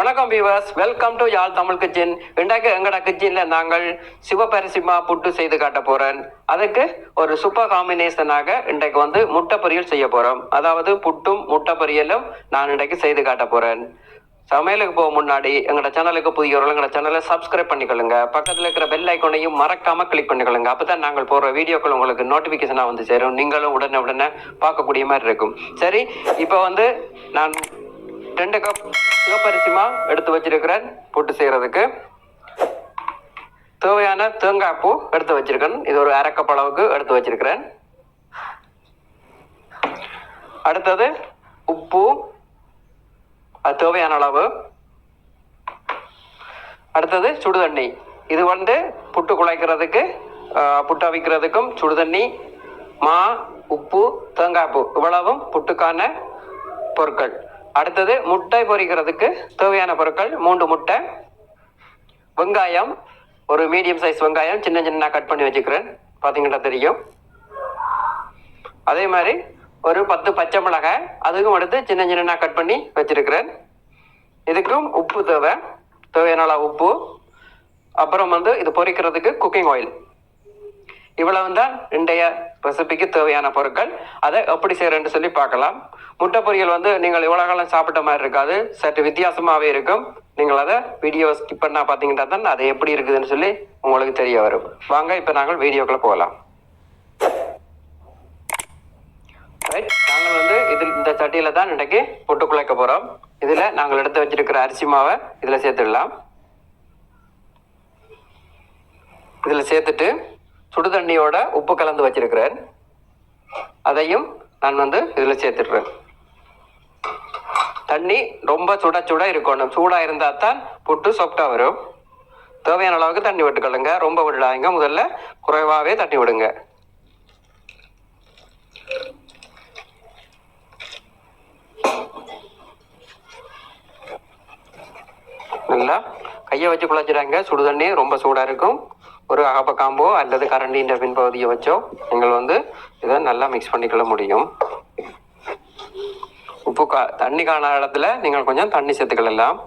வணக்கம் viewers welcome to Yaal Tamil kitchen இன்றைக்கு எங்கட கிச்சன்ல நாங்கள் சிவபரிசிமா புட்டு செய்து காட்ட போகிறேன் அதுக்கு ஒரு சூப்பர் காம்பினேஷனாக இன்றைக்கு வந்து முட்டை பொரியல் செய்ய போறோம். அதாவது புட்டும் முட்டை பொரியலும் நான் இன்றைக்கு செய்து காட்ட போறேன். சமையலுக்கு போக முன்னாடி எங்களோட சேனலுக்கு புதியவர்கள் எங்களோட சேனலை சப்ஸ்கிரைப் பண்ணிக்கொள்ளுங்க. பக்கத்தில் இருக்கிற பெல் ஐக்கோனையும் மறக்காம கிளிக் பண்ணிக்கொள்ளுங்க. அப்பதான் நாங்கள் போடுற வீடியோக்கள் உங்களுக்கு நோட்டிஃபிகேஷனாக வந்து சேரும். நீங்களும் உடனே உடனே பார்க்கக்கூடிய மாதிரி இருக்கும். சரி இப்போ வந்து நான் ரெண்டு கப் சிவப்பரிசிமா எடுத்து வச்சிருக்கிறேன். புட்டு செய்யறதுக்கு. தேவையான தேங்காய் பூ எடுத்து வச்சிருக்கேன். இது ஒரு அரை அளவுக்கு எடுத்து வச்சிருக்கிறேன். அடுத்தது உப்பு. அது தேவையான அளவு. அடுத்தது சுடுதண்ணி. இது வந்து புட்டு குழைக்கிறதுக்கு புட்டு அவிக்கிறதுக்கும் சுடுதண்ணி மா உப்பு தேங்காய் பூ இவ்வளவும் புட்டுக்கான பொருட்கள். அடுத்தது முட்டை பொரிக்கிறதுக்கு தேவையான பொருட்கள் மூன்று முட்டை வெங்காயம் ஒரு மீடியம் சைஸ் வெங்காயம் சின்ன சின்ன கட் பண்ணி வச்சுக்கிறேன். பார்த்தீங்கன்னா தெரியும்? அதே மாதிரி ஒரு பத்து பச்சை மிளகாய் அதுக்கும் அடுத்து சின்ன சின்ன கட் பண்ணி வச்சிருக்கிறேன். இதுக்கும் உப்பு தேவை. தேவையான உப்பு. அப்புறம் வந்து இது பொரிக்கிறதுக்கு குக்கிங் ஆயில் இவ்வளவு தான் இன்றைய ரெசிபிக்கு தேவையான பொருட்கள். அதை எப்படி செய்யறேன்னு சொல்லி பார்க்கலாம். முட்டை பொரியல் வந்து நீங்கள் இவ்வளோ காலம் சாப்பிட்ட மாதிரி இருக்காது. சற்று வித்தியாசமாகவே இருக்கும். நீங்கள் அதை வீடியோ ஸ்கிப் பண்ணால் பார்த்தீங்கன்னா தான் அது எப்படி இருக்குதுன்னு சொல்லி உங்களுக்கு தெரிய வரும். வாங்க இப்போ நாங்கள் வீடியோக்குள்ளே போகலாம். ரைட் நாங்கள் வந்து இதில் இந்த சட்டியில் தான் இன்றைக்கு புட்டு குழைக்க போகிறோம் இதில் நாங்கள் எடுத்து வச்சிருக்கிற அரிசி மாவை இதில் சேர்த்துடலாம். இதில் சேர்த்துட்டு சுடுதண்ணியோட உப்பு கலந்து வச்சிருக்கிறேன். அதையும் நான் வந்து இதில் சேர்த்துடுறேன். தண்ணி ரொம்ப சுட சுட இருக்கணும். சூடாக இருந்தால் தான் புட்டு சாஃப்டாக வரும். தேவையான அளவுக்கு தண்ணி விட்டுக்கொள்ளுங்க. ரொம்ப விடாதீங்க முதல்ல குறைவாகவே தண்ணி விடுங்க. நல்லா கையை வச்சு குழச்சிடாங்க சுடு தண்ணி ரொம்ப சூடாக இருக்கும். ஒரு அகப்ப காம்போ அல்லது கரண்டின்ற பின்பகுதியை வச்சோ நீங்கள் வந்து இதை நல்லா மிக்ஸ் பண்ணிக்கொள்ள முடியும். உப்பு கா தண்ணி காணாத இடத்துல நீங்கள் கொஞ்சம் தண்ணி சேர்த்துக்கலாம்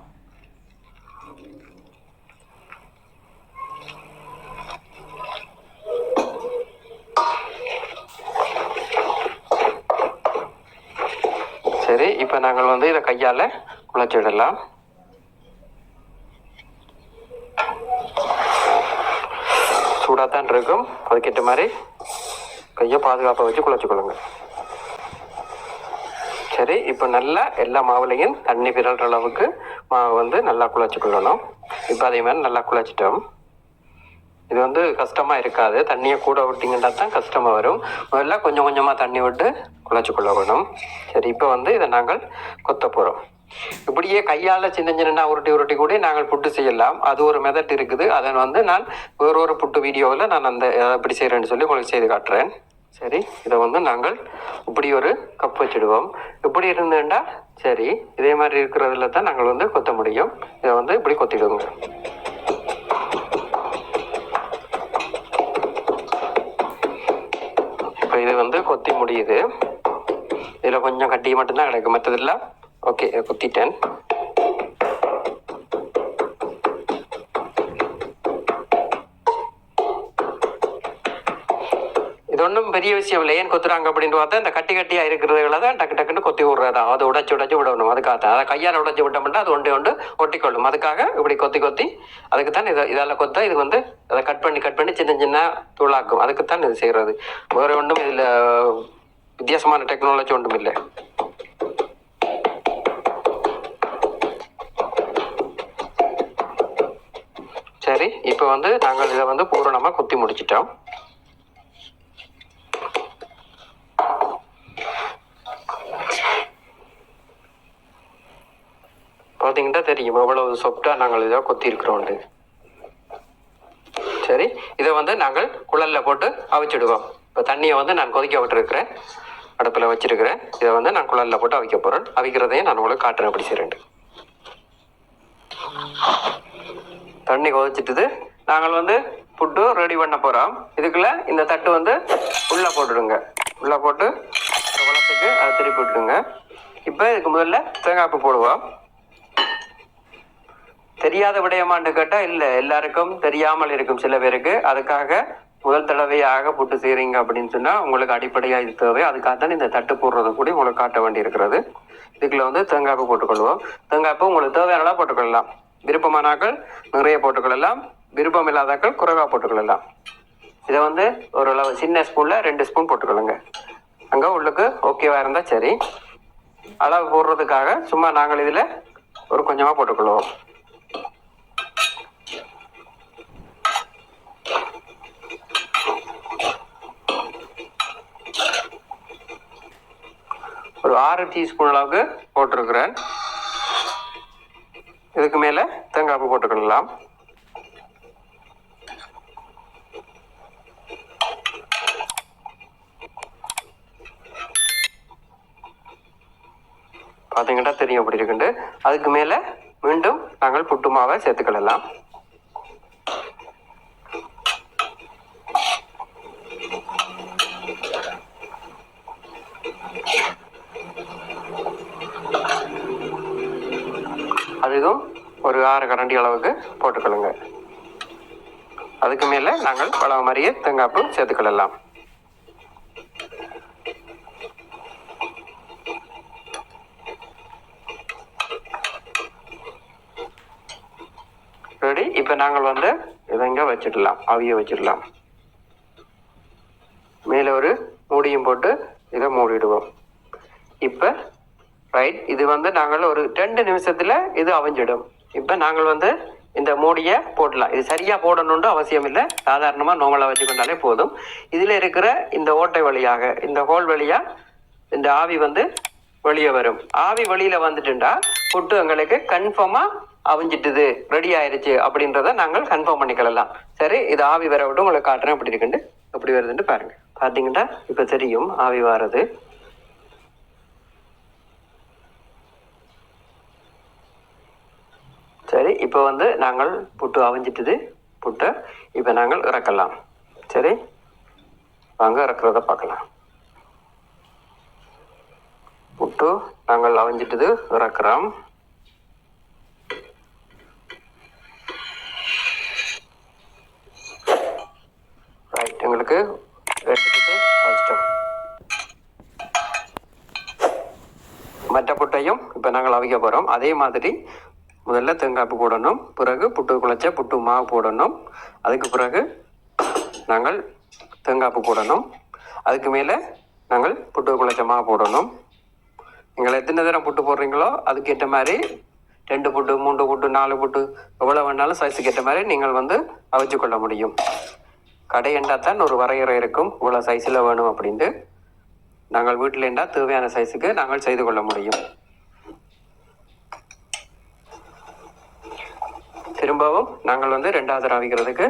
சரி இப்போ நாங்கள் வந்து இதை கையால் குழச்சிடலாம் சூடாக தான் இருக்கும். அதுக்கேற்ற மாதிரி கையை பாதுகாப்பாக வச்சு குழச்சிக்கொள்ளுங்க. சரி இப்போ நல்லா எல்லா மாவுலையும் தண்ணி பிறல்ற அளவுக்கு மாவு வந்து நல்லா குழச்சிக்கொள்ளணும். இப்போ அதே மாதிரி நல்லா குழச்சிட்டோம். இது வந்து கஷ்டமாக இருக்காது. தண்ணியை கூட விட்டிங்கன்னா தான் கஷ்டமாக வரும். முதல்ல கொஞ்சம் கொஞ்சமாக தண்ணி விட்டு குழச்சி கொள்ளணும் சரி இப்போ வந்து இதை நாங்கள் கொத்த போகிறோம் இப்படியே கையால் சின்ன சின்ன உருட்டி உருட்டி கூட நாங்கள் புட்டு செய்யலாம். அது ஒரு மெதட் இருக்குது. அதை வந்து நான் வேறொரு புட்டு வீடியோவில் நான் அந்த எப்படி செய்கிறேன்னு சொல்லி உங்களுக்கு செய்து காட்டுறேன். சரி இதை வந்து நாங்கள் இப்படி ஒரு கப் வச்சுடுவோம். இப்படி இருந்துட்டா சரி இதே மாதிரி இருக்கிறதுல தான் நாங்கள் வந்து கொத்த முடியும். இதை வந்து இப்படி கொத்திடுவோங்க இப்போ இது வந்து கொத்தி முடியுது. இதில் கொஞ்சம் கட்டி மட்டும்தான் கிடைக்கும் மற்றதெல்லாம் ஓகே கொத்திட்டேன். ஒன்றும் பெரிய விஷயம் இல்லை. ஏன் கொத்துறாங்க அப்படின்னு பார்த்தா இந்த கட்டி கட்டியாக இருக்கிறதுகளை தான் டக்கு டக்குன்னு கொத்தி விடுறதா. அதை உடச்சி உடச்சி விடணும். அதுக்காக தான் அதை கையால் உடச்சி விட்டோம்னா அது ஒன்று ஒன்று ஒட்டிக்கொள்ளும். அதுக்காக இப்படி கொத்தி கொத்தி அதுக்கு தான் இதை இதால் கொத்தா இது வந்து அதை கட் பண்ணி கட் பண்ணி சின்ன சின்ன தூளாக்கும். அதுக்கு தான் இது செய்கிறது வேறு ஒன்றும் இதில் வித்தியாசமான டெக்னாலஜி ஒன்றும் இல்லை. சரி இப்போ வந்து நாங்கள் இதை வந்து பூரணமாக குத்தி முடிச்சிட்டோம். பார்த்தீங்கன்னா தெரியும். எவ்வளவு சொப்டாக நாங்கள் இதை கொத்திருக்கிறோண்டு சரி இதை வந்து நாங்கள் குழலில் போட்டு அவிச்சிடுவோம். இப்போ தண்ணியை வந்து நான் கொதிக்க விட்டுருக்கிறேன். அடுப்பில் வச்சிருக்கிறேன். இதை வந்து நான் குழலில் போட்டு அவிக்க போகிறேன் அவிக்கிறதையும் நான் உங்களுக்கு காட்டுறேன் அப்படி செய்கிறேன் தண்ணி கொதிச்சிட்டுது. நாங்கள் வந்து புட்டு ரெடி பண்ண போகிறோம் இதுக்குள்ள இந்த தட்டு வந்து உள்ளே போட்டுடுங்க. உள்ளே போட்டு வளத்துக்கு அதை திருப்பி விட்டுடுங்க. இப்போ இதுக்கு முதல்ல தேங்காய் போடுவோம். தெரியாத விடயமான்னு கேட்டால் இல்லை எல்லாருக்கும் தெரியாமல் இருக்கும் சில பேருக்கு. அதுக்காக முதல் தடவையாக புட்டு செய்கிறீங்க அப்படின்னு சொன்னால் உங்களுக்கு அடிப்படையாக இது தேவை. அதுக்காக தான் இந்த தட்டு போடுறது கூட உங்களுக்கு காட்ட வேண்டி இருக்கிறது இதுக்குள்ள வந்து தேங்காய்ப்பு போட்டுக்கொள்வோம். தேங்காய்ப்பு உங்களுக்கு தேவையான அளவு போட்டுக்கொள்ளலாம். விருப்பமானாக்கள் நிறைய போட்டுக்கொள்ளலாம். விருப்பம் இல்லாதாக்கள் குறைவாக போட்டுக்கொள்ளலாம். இதை வந்து ஓரளவு சின்ன ஸ்பூனில் ரெண்டு ஸ்பூன் போட்டுக்கொள்ளுங்க. அங்கே உள்ளுக்கு ஓகேவா இருந்தால் சரி. அளவு போடுறதுக்காக சும்மா நாங்கள் இதில் ஒரு கொஞ்சமாக போட்டுக்கொள்வோம். ஒரு ஆறு டீஸ்பூன் அளவுக்கு போட்டிருக்கிறேன். இதுக்கு மேலே தேங்காய் பூ போட்டுக்கொள்ளலாம் பார்த்தீங்கன்னா தெரியும் அப்படி இருக்குண்டு அதுக்கு மேலே மீண்டும் நாங்கள் புட்டு மாவை சேர்த்துக்கொள்ளலாம் அதுக்கும் ஒரு ஆறு கரண்டி அளவுக்கு போட்டுக்கொள்ளுங்க. அதுக்கு மேலே நாங்கள் பல மாதிரியே தேங்காய்ப்பு சேர்த்துக்கொள்ளலாம் ரெடி. இப்போ நாங்கள் வந்து இதை இங்கே வச்சிடலாம். அவிய வச்சிடலாம். மேலே ஒரு மூடியும் போட்டு இதை மூடிடுவோம். இப்போ ரைட் இது வந்து நாங்கள் ஒரு ரெண்டு நிமிஷத்தில் இது அவிஞ்சிடும். இப்போ நாங்கள் வந்து இந்த மூடியை போடலாம். இது சரியாக போடணுன்ற அவசியம் இல்லை. சாதாரணமாக நார்மலாக வச்சுக்கொண்டாலே போதும். இதில் இருக்கிற இந்த ஓட்டை வழியாக இந்த ஹோல் வழியாக இந்த ஆவி வந்து வெளியே வரும். ஆவி வெளியில் வந்துட்டுண்டா புட்டு எங்களுக்கு கன்ஃபார்மாக அவிஞ்சிட்டுது ரெடி ஆயிடுச்சு அப்படின்றத நாங்கள் கன்ஃபார்ம் பண்ணிக்கலாம் சரி இது ஆவி வர விட்டு உங்களுக்கு காட்டுறேன். அப்படி இருக்குண்டு எப்படி வருதுன்னு பாருங்கள் பார்த்தீங்கன்னா இப்போ தெரியும் ஆவி வர்றது சரி இப்போ வந்து நாங்கள் புட்டு அவிஞ்சிட்டுது புட்டை இப்போ நாங்கள் இறக்கலாம். சரி? வாங்க இறக்குறத பார்க்கலாம். புட்டு நாங்கள் அவிஞ்சிட்டது இறக்குறோம். ரைட் எங்களுக்கு மற்ற புட்டையும் இப்போ நாங்கள் அவிக்க போகிறோம் அதே மாதிரி முதல்ல தேங்காய்ப்பு போடணும். பிறகு புட்டு குழச்ச புட்டு மாவு போடணும். அதுக்கு பிறகு நாங்கள் தேங்காய்ப்பு போடணும். அதுக்கு மேலே நாங்கள் புட்டு குழச்ச மாவு போடணும். நீங்கள் எத்தனை தரம் புட்டு போடுறீங்களோ அதுக்கேற்ற மாதிரி ரெண்டு புட்டு மூன்று புட்டு நாலு புட்டு எவ்வளோ வேணாலும் சைஸுக்கு ஏற்ற மாதிரி நீங்கள் வந்து அவிச்சு கொள்ள முடியும். கடையண்டா தான் ஒரு வரையறை இருக்கும். இவ்வளோ சைஸில் வேணும் அப்படின்ட்டு. நாங்கள் வீட்டில் இருந்தால் தேவையான சைஸுக்கு நாங்கள் செய்து கொள்ள முடியும். திரும்பவும் நாங்கள் வந்து ரெண்டாவது ராவிக்கிறதுக்கு அவிக்கிறதுக்கு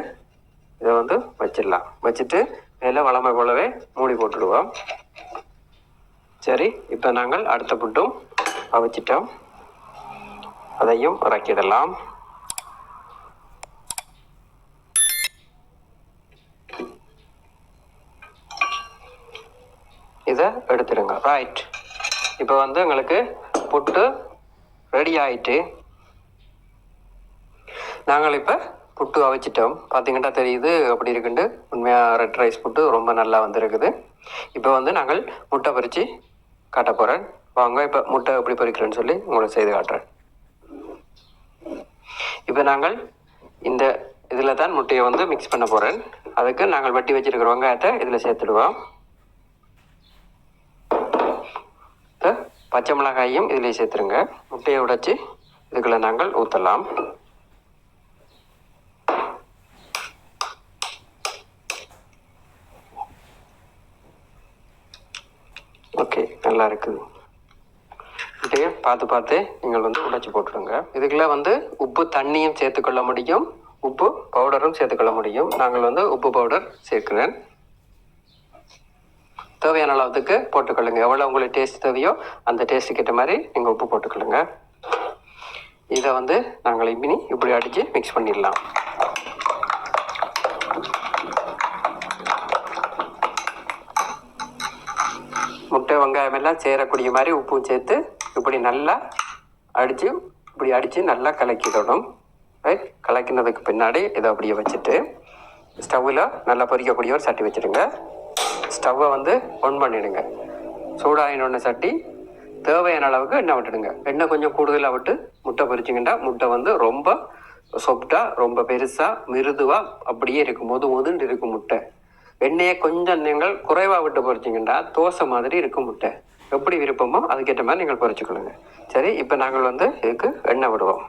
இதை வந்து வச்சிடலாம். வச்சுட்டு மேலே வளமை போலவே மூடி போட்டுடுவோம். சரி இப்போ நாங்கள் அடுத்த புட்டும் அவிச்சிட்டோம். அதையும் இறக்கிடலாம். இதை எடுத்துடுங்க. ரைட் இப்போ வந்து எங்களுக்கு புட்டு ரெடி ஆயிட்டு நாங்கள் இப்போ புட்டு அவிச்சிட்டோம் பார்த்தீங்கன்னா தெரியுது அப்படி இருக்குண்டு. உண்மையாக ரெட் ரைஸ் புட்டு ரொம்ப நல்லா வந்திருக்குது. இப்போ வந்து நாங்கள் முட்டை பறித்து காட்ட போகிறேன் வாங்க இப்போ முட்டை எப்படி பறிக்கிறேன்னு சொல்லி உங்களுக்கு செய்து காட்டுறேன். இப்போ நாங்கள் இந்த இதில் தான் முட்டையை வந்து மிக்ஸ் பண்ண போகிறேன் அதுக்கு நாங்கள் வெட்டி வச்சுருக்கிற வெங்காயத்தை இதில் சேர்த்துடுவோம். இப்போ பச்சை மிளகாயும் இதில் சேர்த்துருங்க. முட்டையை உடைச்சி இதுக்குள்ள நாங்கள் ஊற்றலாம் ஓகே நல்லா இருக்குது இதையே பார்த்து பார்த்து நீங்கள் வந்து உடைச்சி போட்டுடுங்க. இதுக்கெல்லாம் வந்து உப்பு தண்ணியும் சேர்த்துக்கொள்ள முடியும். உப்பு பவுடரும் சேர்த்துக்கொள்ள முடியும். நாங்கள் வந்து உப்பு பவுடர் சேர்க்கிறேன். தேவையான அளவுக்கு போட்டுக்கொள்ளுங்க எவ்வளோ உங்களுக்கு டேஸ்ட் தேவையோ அந்த டேஸ்ட்டுக்கு ஏற்ற மாதிரி நீங்கள் உப்பு போட்டுக்கொள்ளுங்க இதை வந்து நாங்கள் இமினி இப்படி அடித்து மிக்ஸ் பண்ணிடலாம். முட்டை வெங்காயம் எல்லாம் சேரக்கூடிய மாதிரி உப்பும் சேர்த்து இப்படி நல்லா அடித்து இப்படி அடித்து நல்லா கலக்கிடணும். ரைட் கலக்கினதுக்கு பின்னாடி இதை அப்படியே வச்சுட்டு ஸ்டவ்வில் நல்லா பொரிக்கக்கூடிய ஒரு சட்டி வச்சுடுங்க. ஸ்டவ்வை வந்து ஆன் பண்ணிடுங்க. சூடாயினொன்று சட்டி தேவையான அளவுக்கு எண்ணெய் விட்டுடுங்க. எண்ணெய் கொஞ்சம் கூடுதலாக விட்டு முட்டை பொரிச்சிங்கன்னா முட்டை வந்து ரொம்ப சொப்டாக ரொம்ப பெருசாக மிருதுவாக அப்படியே இருக்கும் மொது மொதுன்னு இருக்கும் முட்டை. எண்ணெயை கொஞ்சம் நீங்கள் குறைவாக விட்டு பொரிச்சிங்கன்னா தோசை மாதிரி இருக்கும் முட்டை. எப்படி விருப்பமோ அதுக்கேற்ற மாதிரி நீங்கள் குறைச்சிக்கொள்ளுங்க சரி இப்போ நாங்கள் வந்து இதுக்கு எண்ணெய் விடுவோம்.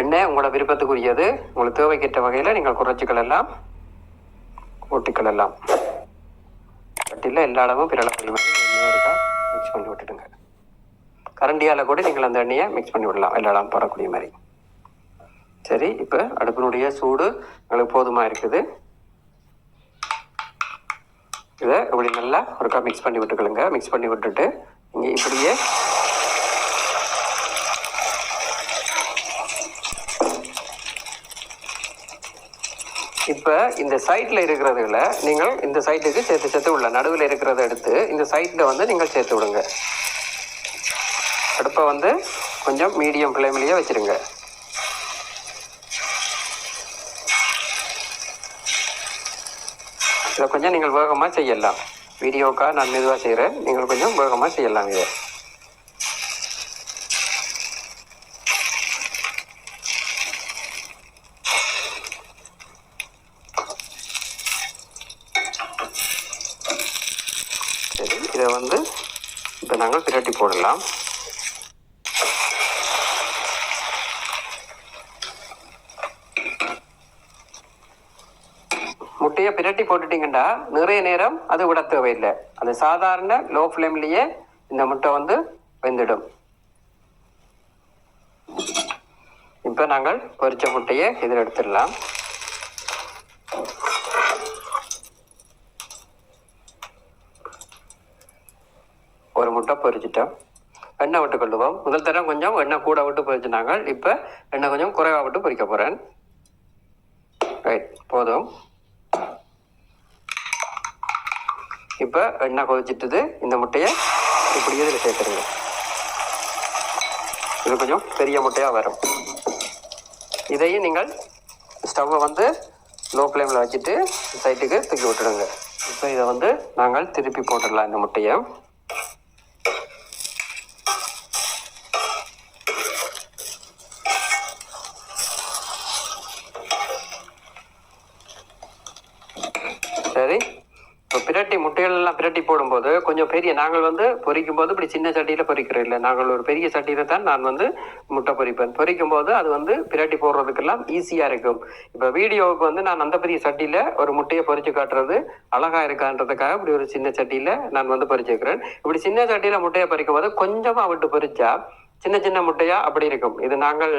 எண்ணெய் உங்களோட விருப்பத்துக்குரியது. உங்களுக்கு தேவைக்கேற்ற வகையில் நீங்கள் குறைச்சிக்கலாம் ஊட்டிக்கொள்ளலாம். சட்டியில் எல்லா இடமும் பிறளக்கூடிய மாதிரி இருக்கா மிக்ஸ் பண்ணி விட்டுடுங்க. கரண்டியால் கூட நீங்கள் அந்த எண்ணெயை மிக்ஸ் பண்ணி விடலாம். எல்லா இடம் போடக்கூடிய மாதிரி. சரி இப்போ அடுப்பினுடைய சூடு எங்களுக்கு போதுமாக இருக்குது? இதை இப்படி நல்லா ஒருக்கா மிக்ஸ் பண்ணி விட்டுக்கலுங்க மிக்ஸ் பண்ணி விட்டுட்டு இங்கே இப்படியே இப்போ இந்த சைட்டில் இருக்கிறதுல நீங்கள் இந்த சைட்டுக்கு சேர்த்து சேர்த்து உள்ள நடுவில் இருக்கிறத எடுத்து இந்த சைட்டில் வந்து நீங்கள் சேர்த்து விடுங்க. அடுப்பை வந்து கொஞ்சம் மீடியம் ஃப்ளேம்லேயே வச்சுருங்க. இதை கொஞ்சம் நீங்கள் வேகமாக செய்யலாம். வீடியோக்கா நான் மெதுவாக செய்கிறேன். நீங்கள் கொஞ்சம் வேகமாக செய்யலாம் இதை சரி இதை வந்து இப்போ நாங்கள் பிரட்டி போடலாம் முட்டையை பிரட்டி போட்டுட்டீங்கன்னா நிறைய நேரம் அது விட தேவையில்லை. அது சாதாரண லோ ஃப்ளேம்லேயே இந்த முட்டை வந்து வெந்துடும். இப்போ நாங்கள் பொரிச்ச முட்டையை இதில் எடுத்துடலாம். ஒரு முட்டை பொரிச்சிட்டோம். எண்ணெய் விட்டு கொள்ளுவோம். முதல் தரம் கொஞ்சம் எண்ணெய் கூட விட்டு பொரிச்சினாங்க இப்போ எண்ணெய் கொஞ்சம் குறைவாக விட்டு பொரிக்க போகிறேன் ரைட் போதும். இப்போ எண்ணெய் கொதிச்சிட்டுது இந்த முட்டையை இப்படியே இதில் சேர்த்துருங்க. இது கொஞ்சம் பெரிய முட்டையாக வரும். இதையும் நீங்கள் ஸ்டவ்வை வந்து லோ ஃப்ளேமில் வச்சுட்டு சைட்டுக்கு தூக்கி விட்டுடுங்க. இப்போ இதை வந்து நாங்கள் திருப்பி போட்டுடலாம் இந்த முட்டையை சரி இப்போ பிரட்டி முட்டைகள் எல்லாம் பிரட்டி போடும்போது கொஞ்சம் பெரிய நாங்கள் வந்து பொரிக்கும் போது இப்படி சின்ன சட்டியில் பொரிக்கிறோம் இல்லை நாங்கள் ஒரு பெரிய சட்டியில் தான் நான் வந்து முட்டை பொரிப்பேன் பொரிக்கும் போது அது வந்து பிரட்டி போடுறதுக்கெல்லாம் ஈஸியாக இருக்கும். இப்போ வீடியோவுக்கு வந்து நான் அந்த பெரிய சட்டியில் ஒரு முட்டையை பொரிச்சு காட்டுறது அழகா இருக்கான்றதுக்காக இப்படி ஒரு சின்ன சட்டியில் நான் வந்து பொரிச்சுக்கிறேன் இப்படி சின்ன சட்டியில் முட்டையை பொரிக்கும் போது கொஞ்சமாக விட்டு பொரிச்சா சின்ன சின்ன முட்டையா அப்படி இருக்கும். இது நாங்கள்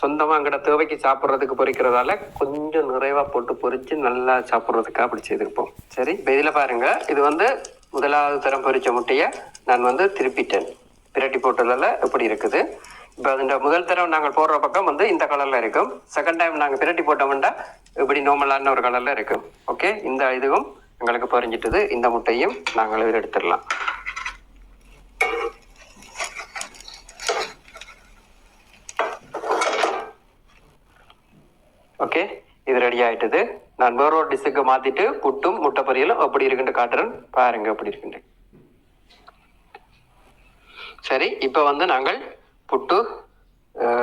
சொந்தமாக அங்கட தேவைக்கு சாப்பிட்றதுக்கு பொறிக்கிறதால கொஞ்சம் நிறைவாக போட்டு பொறிச்சு நல்லா சாப்பிட்றதுக்காக அப்படி செய்திருப்போம் சரி இப்போ இதில் பாருங்கள் இது வந்து முதலாவது தரம் பொறிச்ச முட்டையை நான் வந்து திருப்பிட்டேன். பிரட்டி போட்டதால இப்படி இருக்குது? இப்போ அதில் முதல் தரம் நாங்கள் போடுற பக்கம் வந்து இந்த கலரில் இருக்கும். செகண்ட் டைம் நாங்கள் பிரட்டி போட்டோம்னா இப்படி நார்மலான ஒரு கலரில் இருக்கும். ஓகே இந்த இதுவும் எங்களுக்கு பொறிஞ்சிட்டது. இந்த முட்டையும் நாங்கள் எடுத்துடலாம் ஓகே இது ரெடி ஆயிட்டது. நான் வேற ஒரு டிஷ்ஷுக்கு மாத்திட்டு புட்டும் முட்டை பொரியலும் எப்படி இருக்குன்னு காட்டுறேன். பாருங்க எப்படி இருக்குன்னு சரி இப்போ வந்து நாங்கள் புட்டு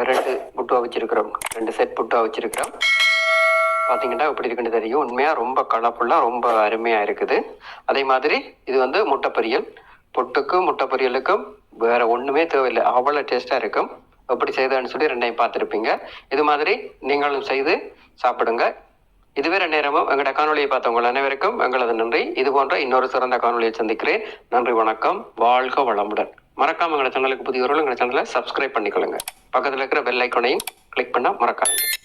ரெண்டு புட்டு வச்சிருக்கிறோம். ரெண்டு செட் புட்டு வச்சிருக்கிறோம். பார்த்தீங்கன்னா எப்படி இருக்குன்னு தெரியும். உண்மையாக ரொம்ப கலர்ஃபுல்லாக ரொம்ப அருமையாக இருக்குது. அதே மாதிரி இது வந்து முட்டை பொரியல் புட்டுக்கும் முட்டை பொரியலுக்கும் வேற ஒன்றுமே தேவையில்லை. அவ்வளோ டேஸ்ட்டாக இருக்கும். எப்படி செய்தான்னு சொல்லி ரெண்டையும் பார்த்துருப்பீங்க. இது மாதிரி நீங்களும் செய்து சாப்பிடுங்க. இதுவரை நேரமும் எங்களோட காணொலியை பார்த்தவங்கள் அனைவருக்கும் எங்களது நன்றி. இது போன்ற இன்னொரு சிறந்த காணொலியை சந்திக்கிறேன். நன்றி வணக்கம். வாழ்க வளமுடன். மறக்காம எங்களோட சேனலுக்கு புதியவர்கள் எங்களோட சேனலை சப்ஸ்கிரைப் பண்ணிக்கொள்ளுங்க. பக்கத்தில் இருக்கிற பெல் ஐக்கனையும் கிளிக் பண்ண மறக்காதீங்க.